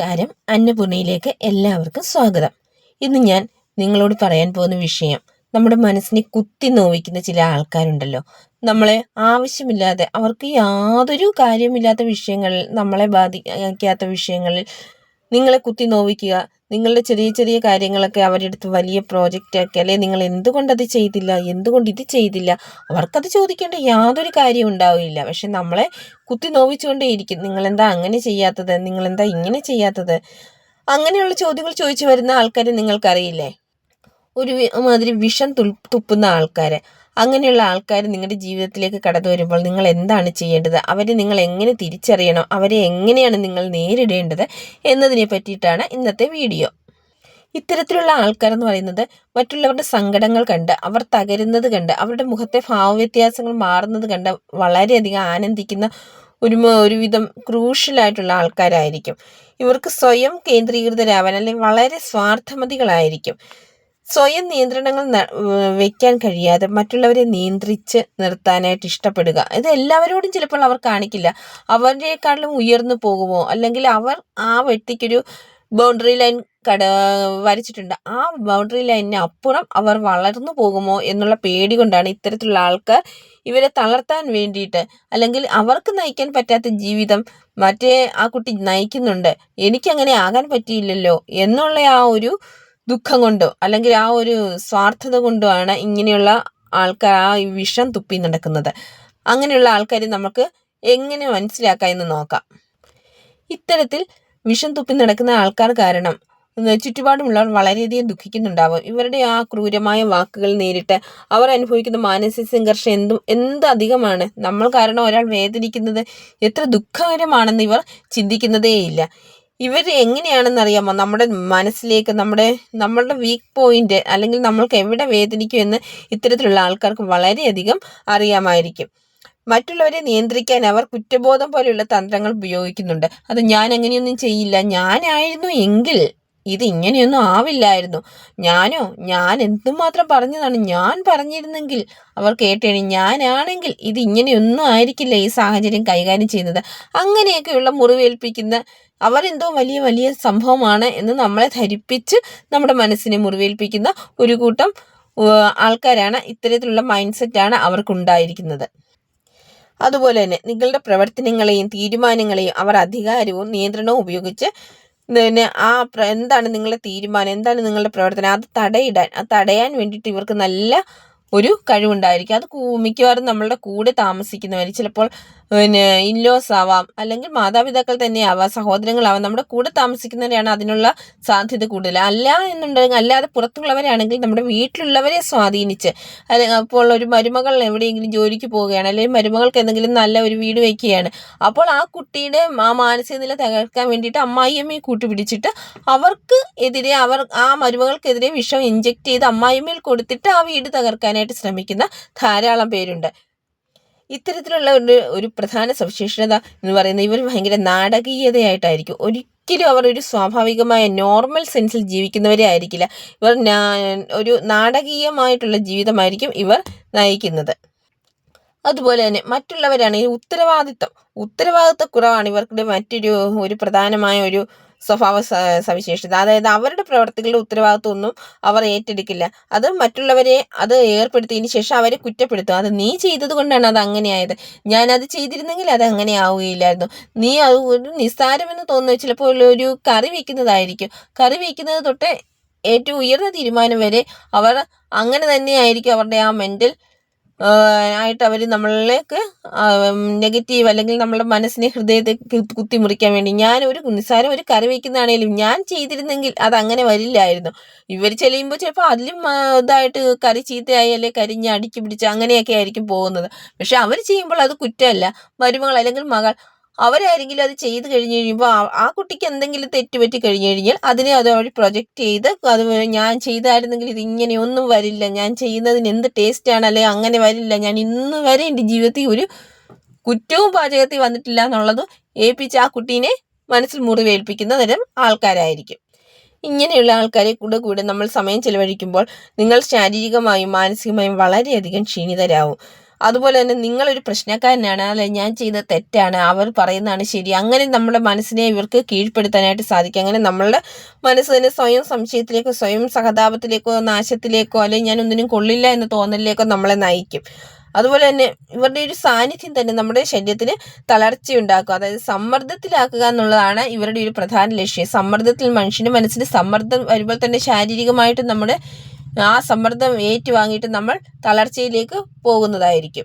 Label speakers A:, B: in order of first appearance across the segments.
A: നമസ്കാരം. അന്നപൂർണയിലേക്ക് എല്ലാവർക്കും സ്വാഗതം. ഇന്ന് ഞാൻ നിങ്ങളോട് പറയാൻ പോകുന്ന വിഷയം നമ്മുടെ മനസ്സിനെ കുത്തി നോവിക്കുന്ന ചില ആൾക്കാരുണ്ടല്ലോ. നമ്മളെ ആവശ്യമില്ലാതെ അവർക്ക് യാതൊരു കാര്യമില്ലാത്ത വിഷയങ്ങളിൽ നമ്മളെ ബാധിക്കാത്ത വിഷയങ്ങളിൽ നിങ്ങളെ കുത്തി നോവിക്കുക നിങ്ങളുടെ ചെറിയ ചെറിയ കാര്യങ്ങളൊക്കെ അവരുടെ അടുത്ത് വലിയ പ്രോജക്റ്റ് ആക്കി അല്ലെ നിങ്ങൾ എന്തുകൊണ്ട് അത് ചെയ്തില്ല എന്തുകൊണ്ട് ഇത് ചെയ്തില്ല അവർക്കത് ചോദിക്കേണ്ട യാതൊരു കാര്യവും ഉണ്ടാവില്ല. പക്ഷെ നമ്മളെ കുത്തി നോവിച്ചുകൊണ്ടേയിരിക്കും നിങ്ങളെന്താ അങ്ങനെ ചെയ്യാത്തത്? നിങ്ങളെന്താ ഇങ്ങനെ ചെയ്യാത്തത്? അങ്ങനെയുള്ള ചോദ്യങ്ങൾ ചോദിച്ചു വരുന്ന ആൾക്കാരെ നിങ്ങൾക്കറിയില്ലേ? ഒരു മാതിരി വിഷം തുപ്പുന്ന ആൾക്കാർ അങ്ങനെയുള്ള ആൾക്കാർ നിങ്ങളുടെ ജീവിതത്തിലേക്ക് കടന്നു വരുമ്പോൾ നിങ്ങൾ എന്താണ് ചെയ്യേണ്ടത്? അവരെ നിങ്ങൾ എങ്ങനെ തിരിച്ചറിയണം? അവരെ എങ്ങനെയാണ് നിങ്ങൾ നേരിടേണ്ടത്? എന്നതിനെ പറ്റിയിട്ടാണ് ഇന്നത്തെ വീഡിയോ. ഇത്തരത്തിലുള്ള ആൾക്കാരെന്ന് പറയുന്നത് മറ്റുള്ളവരുടെ സങ്കടങ്ങൾ കണ്ട് അവർ തകരുന്നത് കണ്ട് അവരുടെ മുഖത്തെ ഭാവവ്യത്യാസങ്ങൾ മാറുന്നത് കണ്ട് വളരെയധികം ആനന്ദിക്കുന്ന ഒരു ഒരുവിധം ക്രൂഷ്യലായിട്ടുള്ള ആൾക്കാരായിരിക്കും. ഇവർക്ക് സ്വയം കേന്ദ്രീകൃതരാവാൻ അല്ലെങ്കിൽ വളരെ സ്വാർത്ഥമതികളായിരിക്കും. സ്വയം നിയന്ത്രണങ്ങൾ വെക്കാൻ കഴിയാതെ മറ്റുള്ളവരെ നിയന്ത്രിച്ച് നിർത്താനായിട്ട് ഇഷ്ടപ്പെടുക. ഇത് എല്ലാവരോടും ചിലപ്പോൾ അവർ കാണിക്കില്ല. അവരെക്കാളും ഉയർന്നു പോകുമോ? അല്ലെങ്കിൽ അവർ ആ വ്യക്തിക്കൊരു ബൗണ്ടറി ലൈൻ കട വരച്ചിട്ടുണ്ട്. ആ ബൗണ്ടറി ലൈനിന് അപ്പുറം അവർ വളർന്നു പോകുമോ എന്നുള്ള പേടി കൊണ്ടാണ് ഇത്തരത്തിലുള്ള ആൾക്കാർ ഇവരെ തളർത്താൻ വേണ്ടിയിട്ട്. അല്ലെങ്കിൽ അവർക്ക് നയിക്കാൻ പറ്റാത്ത ജീവിതം മറ്റേ ആ കുട്ടി നയിക്കുന്നുണ്ട്. എനിക്കങ്ങനെ ആകാൻ പറ്റിയില്ലല്ലോ എന്നുള്ള ആ ഒരു ദുഃഖം കൊണ്ടോ അല്ലെങ്കിൽ ആ ഒരു സ്വാർത്ഥത കൊണ്ടോ ആണ് ഇങ്ങനെയുള്ള ആൾക്കാർ ആ വിഷം തുപ്പി നടക്കുന്നത്. അങ്ങനെയുള്ള ആൾക്കാരെ നമുക്ക് എങ്ങനെ മനസ്സിലാക്കാം എന്ന് നോക്കാം. ഇത്തരത്തിൽ വിഷം തുപ്പി നടക്കുന്ന ആൾക്കാർ കാരണം ചുറ്റുപാടുമുള്ളവർ വളരെയധികം ദുഃഖിക്കുന്നുണ്ടാവും. ഇവരുടെ ആ ക്രൂരമായ വാക്കുകൾ നേരിട്ട് അവർ അനുഭവിക്കുന്ന മാനസിക സംഘർഷം എന്തും എന്ത് അധികമാണ്? നമ്മൾ കാരണം ഒരാൾ വേദനിക്കുന്നത് എത്ര ദുഃഖകരമാണെന്ന് ഇവർ ചിന്തിക്കുന്നതേയില്ല. ഇവർ എങ്ങനെയാണെന്നറിയാമോ നമ്മുടെ മനസ്സിലേക്ക് നമ്മുടെ നമ്മളുടെ വീക്ക് പോയിന്റ് അല്ലെങ്കിൽ നമ്മൾക്ക് എവിടെ വേദനിക്കും എന്ന് ഇത്തരത്തിലുള്ള ആൾക്കാർക്ക് വളരെയധികം അറിയാമായിരിക്കും. മറ്റുള്ളവരെ നിയന്ത്രിക്കാൻ അവർ കുറ്റബോധം പോലെയുള്ള തന്ത്രങ്ങൾ ഉപയോഗിക്കുന്നുണ്ട്. അത് ഞാൻ അങ്ങനെയൊന്നും ചെയ്യില്ല. ഞാനായിരുന്നു എങ്കിൽ ഇത് ഇങ്ങനെയൊന്നും ആവില്ലായിരുന്നു. ഞാനോ ഞാൻ എന്തുമാത്രം പറഞ്ഞതാണ്? ഞാൻ പറഞ്ഞിരുന്നെങ്കിൽ അവർ കേട്ടേണി ഞാനാണെങ്കിൽ ഇത് ഇങ്ങനെയൊന്നും ആയിരിക്കില്ല ഈ സാഹചര്യം കൈകാര്യം ചെയ്യുന്നത്. അങ്ങനെയൊക്കെയുള്ള മുറിവേൽപ്പിക്കുന്ന അവരെന്തോ വലിയ വലിയ സംഭവമാണ് എന്ന് നമ്മളെ ധരിപ്പിച്ച് നമ്മുടെ മനസ്സിനെ മുറിവേൽപ്പിക്കുന്ന ഒരു കൂട്ടം ആൾക്കാരാണ് ഇത്തരത്തിലുള്ള മൈൻഡ് സെറ്റാണ് അവർക്കുണ്ടായിരിക്കുന്നത്. അതുപോലെ തന്നെ നിങ്ങളുടെ പ്രവർത്തനങ്ങളെയും തീരുമാനങ്ങളെയും അവർ അധികാരവും നിയന്ത്രണവും ഉപയോഗിച്ച് പിന്നെ ആ എന്താണ് നിങ്ങളുടെ തീരുമാനം? എന്താണ് നിങ്ങളുടെ പ്രവർത്തനം? അത് തടയിടാൻ അത് തടയാൻ വേണ്ടിയിട്ട് ഇവർക്ക് നല്ല ഒരു കഴിവുണ്ടായിരിക്കും. അത് മിക്കവാറും നമ്മളുടെ കൂടെ താമസിക്കുന്നവർ ചിലപ്പോൾ പിന്നെ ഇൻലോസ് ആവാം അല്ലെങ്കിൽ മാതാപിതാക്കൾ തന്നെ ആവാം സഹോദരങ്ങളാവാം നമ്മുടെ കൂടെ താമസിക്കുന്നവരെയാണ് അതിനുള്ള സാധ്യത കൂടുതൽ. അല്ല എന്നുണ്ടെങ്കിൽ അല്ലാതെ പുറത്തുള്ളവരാണെങ്കിൽ നമ്മുടെ വീട്ടിലുള്ളവരെ സ്വാധീനിച്ച് അല്ലെങ്കിൽ അപ്പോൾ ഒരു മരുമകൾ എവിടെയെങ്കിലും ജോലിക്ക് പോവുകയാണ് അല്ലെങ്കിൽ മരുമകൾക്ക് എന്തെങ്കിലും നല്ല ഒരു വീട് വയ്ക്കുകയാണ് അപ്പോൾ ആ കുട്ടിയുടെ ആ മാനസിക നില തകർക്കാൻ വേണ്ടിയിട്ട് അമ്മായിയമ്മയെ കൂട്ടുപിടിച്ചിട്ട് അവർക്ക് എതിരെ അവർ ആ മരുമകൾക്കെതിരെ വിഷം ഇഞ്ചെക്ട് ചെയ്ത് അമ്മായിമ്മയിൽ കൊടുത്തിട്ട് ആ വീട് തകർക്കാനായിട്ട് ശ്രമിക്കുന്ന ധാരാളം പേരുണ്ട്. ഇത്തരത്തിലുള്ള ഒരു ഒരു പ്രധാന സവിശേഷത എന്ന് പറയുന്നത് ഇവർ ഭയങ്കര നാടകീയതയായിട്ടായിരിക്കും. ഒരിക്കലും അവർ ഒരു സ്വാഭാവികമായ നോർമൽ സെൻസിൽ ജീവിക്കുന്നവരെ ആയിരിക്കില്ല. ഇവർ ഒരു നാടകീയമായിട്ടുള്ള ജീവിതമായിരിക്കും ഇവർ നയിക്കുന്നത്. അതുപോലെ തന്നെ മറ്റുള്ളവരാണെങ്കിൽ ഉത്തരവാദിത്തം കുറവാണ് ഇവർക്ക് മറ്റൊരു ഒരു പ്രധാനമായ ഒരു സ്വഭാവ സവിശേഷത. അതായത് അവരുടെ പ്രവർത്തികളുടെ ഉത്തരവാദിത്വമൊന്നും അവർ ഏറ്റെടുക്കില്ല. അത് മറ്റുള്ളവരെ അത് ഏർപ്പെടുത്തിയതിന് ശേഷം അവരെ കുറ്റപ്പെടുത്തും അത് നീ ചെയ്തത് കൊണ്ടാണ് അത് അങ്ങനെയായത്. ഞാനത് ചെയ്തിരുന്നെങ്കിൽ അത് അങ്ങനെ ആവുകയില്ലായിരുന്നു നീ അത് ഒരു നിസ്സാരമെന്ന് തോന്നുന്നു ചിലപ്പോൾ ഒരു കറി വയ്ക്കുന്നതായിരിക്കും കറി വയ്ക്കുന്നത് തൊട്ട് ഏറ്റവും ഉയർന്ന തീരുമാനം വരെ അവർ അങ്ങനെ തന്നെയായിരിക്കും അവരുടെ ആ മെന്റൽ ആയിട്ട് അവർ നമ്മളിലേക്ക് നെഗറ്റീവ് അല്ലെങ്കിൽ നമ്മുടെ മനസ്സിനെ ഹൃദയത്തെ കുത്തിമുറിക്കാൻ വേണ്ടി ഞാൻ ഒരു നിസ്സാരം ഒരു കറി വയ്ക്കുന്നതാണേലും ഞാൻ ചെയ്തിരുന്നെങ്കിൽ അത് അങ്ങനെ വരില്ലായിരുന്നു. ഇവർ ചെല്ലുമ്പോൾ ചിലപ്പോൾ അതിലും ഇതായിട്ട് കറി ചീത്തയായി അല്ലെ കരിഞ്ഞ് അടിക്കി പിടിച്ച് അങ്ങനെയൊക്കെ ആയിരിക്കും പോകുന്നത്. പക്ഷെ അവർ ചെയ്യുമ്പോൾ അത് കുറ്റമല്ല. മരുമകൾ അല്ലെങ്കിൽ മകൾ അവരാരെങ്കിലും അത് ചെയ്ത് കഴിഞ്ഞ് കഴിയുമ്പോൾ ആ കുട്ടിക്ക് എന്തെങ്കിലും തെറ്റുപറ്റി കഴിഞ്ഞ് കഴിഞ്ഞാൽ അതിനെ അത് അവർ പ്രൊജക്റ്റ് ചെയ്ത് അത് ഞാൻ ചെയ്തായിരുന്നെങ്കിൽ ഇത് ഇങ്ങനെയൊന്നും വരില്ല ഞാൻ ചെയ്യുന്നതിന് എന്ത് ടേസ്റ്റാണ് അല്ലെങ്കിൽ അങ്ങനെ വരില്ല ഞാൻ ഇന്ന് വരെ എന്റെ ജീവിതത്തിൽ ഒരു കുറ്റവും പാചകത്തിൽ വന്നിട്ടില്ല എന്നുള്ളത് ഏൽപ്പിച്ച് ആ കുട്ടീനെ മനസ്സിൽ മുറിവേൽപ്പിക്കുന്ന തരം ആൾക്കാരായിരിക്കും. ഇങ്ങനെയുള്ള ആൾക്കാരെ കൂടെ കൂടെ നമ്മൾ സമയം ചെലവഴിക്കുമ്പോൾ നിങ്ങൾ ശാരീരികമായും മാനസികമായും വളരെയധികം ക്ഷീണിതരാകും അതുപോലെ തന്നെ നിങ്ങളൊരു പ്രശ്നക്കാരനാണ് അല്ലെ? ഞാൻ ചെയ്ത തെറ്റാണ് അവർ പറയുന്നതാണ് ശരി. അങ്ങനെ നമ്മുടെ മനസ്സിനെ ഇവർക്ക് കീഴ്പ്പെടുത്താനായിട്ട് സാധിക്കും. അങ്ങനെ നമ്മളുടെ മനസ്സ് തന്നെ സ്വയം സംശയത്തിലേക്കോ സ്വയം സഹതാപത്തിലേക്കോ നാശത്തിലേക്കോ അല്ലെങ്കിൽ ഞാൻ ഒന്നിനും കൊള്ളില്ല എന്ന തോന്നലിലേക്കോ നമ്മളെ നയിക്കും. അതുപോലെ തന്നെ ഇവരുടെ ഒരു സാന്നിധ്യം തന്നെ നമ്മുടെ ശരീരത്തിന് തളർച്ചയുണ്ടാക്കുക അതായത് സമ്മർദ്ദത്തിലാക്കുക എന്നുള്ളതാണ് ഇവരുടെ ഒരു പ്രധാന ലക്ഷ്യം. സമ്മർദ്ദത്തിൽ മനുഷ്യന്റെ മനസ്സിന് സമ്മർദ്ദം വരുമ്പോൾ തന്നെ ശാരീരികമായിട്ട് നമ്മുടെ ആ സമ്മർദ്ദം ഏറ്റുവാങ്ങിയിട്ട് നമ്മൾ തളർച്ചയിലേക്ക് പോകുന്നതായിരിക്കും.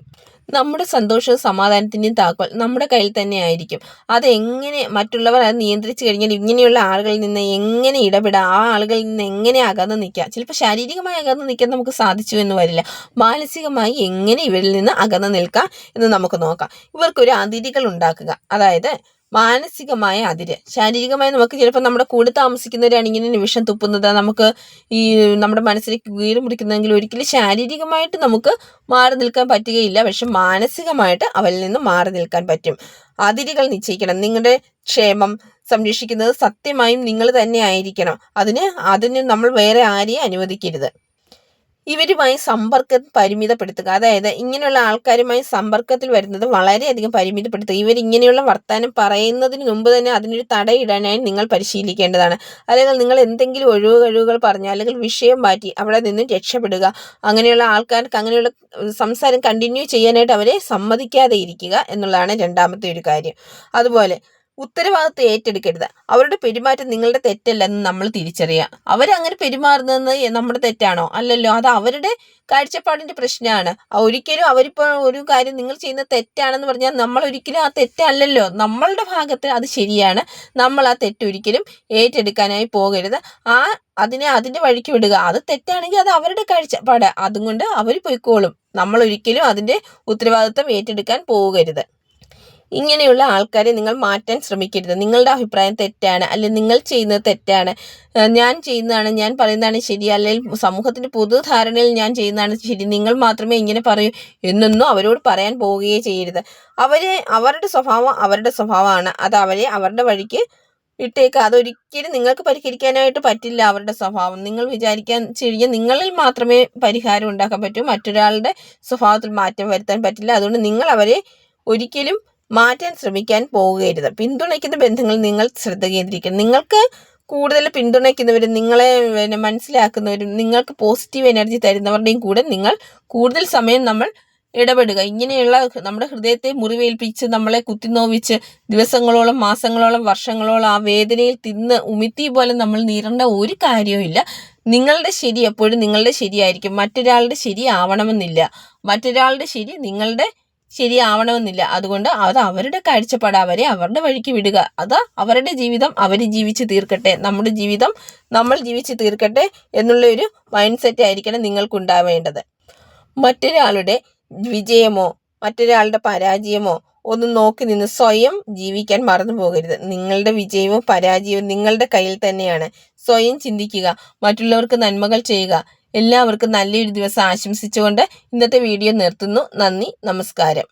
A: നമ്മുടെ സന്തോഷവും സമാധാനത്തിന്റെയും താക്കോൽ നമ്മുടെ കയ്യിൽ തന്നെ ആയിരിക്കും. അതെങ്ങനെ മറ്റുള്ളവർ അത് നിയന്ത്രിച്ചു കഴിഞ്ഞാൽ ഇങ്ങനെയുള്ള ആളുകളിൽ നിന്ന് എങ്ങനെ ഇടപെടാം ആ ആളുകളിൽ നിന്ന് എങ്ങനെ അകന്ന് നിൽക്കാം ചിലപ്പോൾ ശാരീരികമായി അകന്ന് നിൽക്കാൻ നമുക്ക് സാധിച്ചു എന്ന് വരില്ല. മാനസികമായി എങ്ങനെ ഇവരിൽ നിന്ന് അകന്ന് നിൽക്കാം എന്ന് നമുക്ക് നോക്കാം. ഇവർക്കൊരു അതിഥികൾ ഉണ്ടാക്കുക. അതായത് മാനസികമായ അതിര്. ശാരീരികമായി നമുക്ക് ചിലപ്പോൾ നമ്മുടെ കൂടെ താമസിക്കുന്നവരാണ് ഇങ്ങനെ നിമിഷം തുപ്പുന്നത്. നമുക്ക് ഈ നമ്മുടെ മനസ്സിലേക്ക് വീട് മുറിക്കുന്നതെങ്കിൽ ഒരിക്കലും ശാരീരികമായിട്ട് നമുക്ക് മാറി നിൽക്കാൻ പറ്റുകയില്ല. പക്ഷെ മാനസികമായിട്ട് അവരിൽ നിന്ന് മാറി നിൽക്കാൻ പറ്റും. അതിരുകൾ നിശ്ചയിക്കണം. നിങ്ങളുടെ ക്ഷേമം സംരക്ഷിക്കുന്നത് സത്യമായും നിങ്ങൾ തന്നെ ആയിരിക്കണം. അതിന് അതിന് നമ്മൾ വേറെ ആരെയും അനുവദിക്കരുത്. ഇവരുമായി സമ്പർക്കം പരിമിതപ്പെടുത്തുക. അതായത് ഇങ്ങനെയുള്ള ആൾക്കാരുമായി സമ്പർക്കത്തിൽ വരുന്നത് വളരെയധികം പരിമിതപ്പെടുത്തുക. ഇവരിങ്ങനെയുള്ള വർത്തമാനം പറയുന്നതിന് മുമ്പ് തന്നെ അതിനൊരു തടയിടാനായി നിങ്ങൾ പരിശീലിക്കേണ്ടതാണ്. അല്ലെങ്കിൽ നിങ്ങൾ എന്തെങ്കിലും ഒഴിവ് കഴിവുകൾ പറഞ്ഞാൽ അല്ലെങ്കിൽ വിഷയം മാറ്റി അവിടെ നിന്നും രക്ഷപ്പെടുക. അങ്ങനെയുള്ള ആൾക്കാർക്ക് അങ്ങനെയുള്ള സംസാരം കണ്ടിന്യൂ ചെയ്യാനായിട്ട് അവരെ സമ്മതിക്കാതെ ഇരിക്കുക എന്നുള്ളതാണ് രണ്ടാമത്തെ ഒരു കാര്യം. അതുപോലെ ഉത്തരവാദിത്വം ഏറ്റെടുക്കരുത്. അവരുടെ പെരുമാറ്റം നിങ്ങളുടെ തെറ്റല്ലെന്ന് നമ്മൾ തിരിച്ചറിയുക അവരങ്ങനെ പെരുമാറുന്നത് നമ്മുടെ തെറ്റാണോ? അല്ലല്ലോ അത് അവരുടെ കാഴ്ചപ്പാടിന്റെ പ്രശ്നമാണ്. ഒരിക്കലും അവരിപ്പോൾ ഒരു കാര്യം നിങ്ങൾ ചെയ്യുന്ന തെറ്റാണെന്ന് പറഞ്ഞാൽ നമ്മൾ ഒരിക്കലും ആ തെറ്റല്ലല്ലോ. നമ്മളുടെ ഭാഗത്ത് അത് ശരിയാണ്. നമ്മൾ ആ തെറ്റ് ഒരിക്കലും ഏറ്റെടുക്കാനായി പോകരുത്. ആ അതിനെ അതിന്റെ വഴിക്ക് വിടുക. അത് തെറ്റാണെങ്കിൽ അത് അവരുടെ കാഴ്ചപ്പാട്. അതുകൊണ്ട് അവർ പൊയ്ക്കോളും. നമ്മൾ ഒരിക്കലും അതിന്റെ ഉത്തരവാദിത്വം ഏറ്റെടുക്കാൻ പോകരുത്. ഇങ്ങനെയുള്ള ആൾക്കാരെ നിങ്ങൾ മാറ്റാൻ ശ്രമിക്കരുത്. നിങ്ങളുടെ അഭിപ്രായം തെറ്റാണ് അല്ലെങ്കിൽ നിങ്ങൾ ചെയ്യുന്നത് തെറ്റാണ്. ഞാൻ ചെയ്യുന്നതാണ് ഞാൻ പറയുന്നതാണ് ശരി അല്ലെങ്കിൽ സമൂഹത്തിന്റെ പൊതുധാരണയിൽ ഞാൻ ചെയ്യുന്നതാണ് ശരി. നിങ്ങൾ മാത്രമേ ഇങ്ങനെ പറയൂ എന്നൊന്നും അവരോട് പറയാൻ പോവുകയേ ചെയ്യരുത്. അവരെ അവരുടെ സ്വഭാവം അവരുടെ സ്വഭാവമാണ്. അത് അവരെ അവരുടെ വഴിക്ക് ഇട്ടേക്ക്. അതൊരിക്കലും നിങ്ങൾക്ക് പരിഹരിക്കാനായിട്ട് പറ്റില്ല അവരുടെ സ്വഭാവം. നിങ്ങൾ വിചാരിക്കാൻ കഴിഞ്ഞാൽ നിങ്ങളിൽ മാത്രമേ പരിഹാരം ഉണ്ടാക്കാൻ പറ്റൂ. മറ്റൊരാളുടെ സ്വഭാവത്തിൽ മാറ്റം വരുത്താൻ പറ്റില്ല. അതുകൊണ്ട് നിങ്ങൾ അവരെ ഒരിക്കലും മാറ്റാൻ ശ്രമിക്കാൻ പോകരുത്. പിന്തുണയ്ക്കുന്ന ബന്ധങ്ങൾ നിങ്ങൾ ശ്രദ്ധ കേന്ദ്രീകരിക്കണം. നിങ്ങൾക്ക് കൂടുതൽ പിന്തുണയ്ക്കുന്നവരും നിങ്ങളെ പിന്നെ മനസ്സിലാക്കുന്നവരും നിങ്ങൾക്ക് പോസിറ്റീവ് എനർജി തരുന്നവരുടെയും കൂടെ നിങ്ങൾ കൂടുതൽ സമയം നമ്മൾ ഇടപെടുക. ഇങ്ങനെയുള്ള നമ്മുടെ ഹൃദയത്തെ മുറിവേൽപ്പിച്ച് നമ്മളെ കുത്തിനോവിച്ച് ദിവസങ്ങളോളം മാസങ്ങളോളം വർഷങ്ങളോളം ആ വേദനയിൽ തിന്ന് ഉമിത്തി പോലെ നമ്മൾ നീറേണ്ട ഒരു കാര്യവും നിങ്ങളുടെ ശരി എപ്പോഴും നിങ്ങളുടെ ശരിയായിരിക്കും. മറ്റൊരാളുടെ ശരി ആവണമെന്നില്ല. മറ്റൊരാളുടെ ശരി നിങ്ങളുടെ ശരിയാവണമെന്നില്ല. അതുകൊണ്ട് അത് അവരുടെ കാഴ്ചപ്പാട് അവരെ അവരുടെ വഴിക്ക് വിടുക. അത് അവരുടെ ജീവിതം അവർ ജീവിച്ച് തീർക്കട്ടെ. നമ്മുടെ ജീവിതം നമ്മൾ ജീവിച്ച് തീർക്കട്ടെ എന്നുള്ള ഒരു മൈൻഡ് സെറ്റ് ആയിരിക്കണം നിങ്ങൾക്കുണ്ടാവേണ്ടത്. മറ്റൊരാളുടെ വിജയമോ മറ്റൊരാളുടെ പരാജയമോ ഒന്നും നോക്കി നിന്ന് സ്വയം ജീവിക്കാൻ മറന്നു പോകരുത്. നിങ്ങളുടെ വിജയവും പരാജയവും നിങ്ങളുടെ കയ്യിൽ തന്നെയാണ്. സ്വയം ചിന്തിക്കുക. മറ്റുള്ളവർക്ക് നന്മകൾ ചെയ്യുക. എല്ലാവർക്കും നല്ലൊരു ദിവസം ആശംസിച്ചുകൊണ്ട് ഇന്നത്തെ വീഡിയോ നിർത്തുന്നു. നന്ദി നമസ്കാരം.